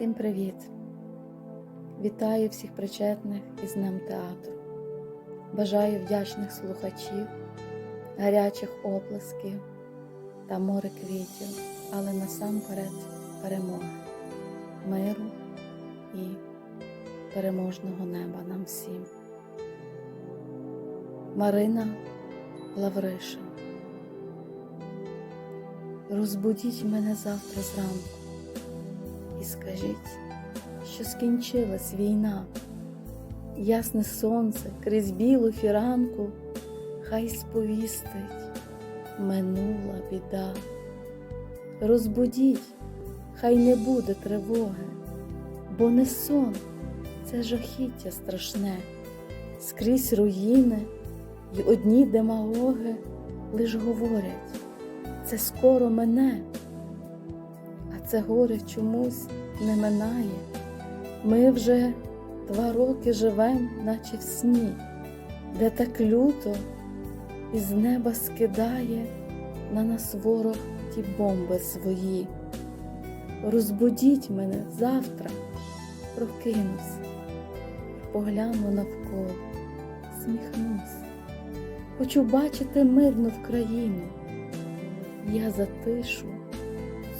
Всім привіт! Вітаю всіх причетних із Днем театру. Бажаю вдячних слухачів, гарячих оплесків та море квітів, але насамперед перемоги, миру і переможного неба нам всім. Марина Лавриша. Розбудіть мене завтра зранку і скажіть, що скінчилась війна, ясне сонце крізь білу фіранку, хай сповістить, минула біда. Розбудіть, хай не буде тривоги, бо не сон, це жахіття страшне, скрізь руїни, й одні демагоги лиш говорять, це скоро мене це горе чомусь не минає. Ми вже два роки живем, наче в сні, де так люто із неба скидає на нас ворог ті бомби свої. Розбудіть мене завтра, прокинусь погляну навколо, сміхнусь. Хочу бачити мирну в країну. Я затишу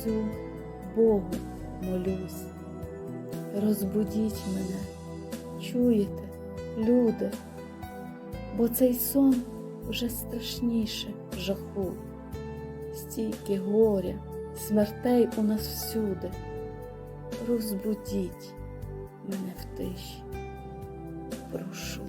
цю Богу молюсь. Розбудіть мене, чуєте, люди, бо цей сон вже страшніше жаху, стільки горя, смертей у нас всюди. Розбудіть мене в тиші, прошу.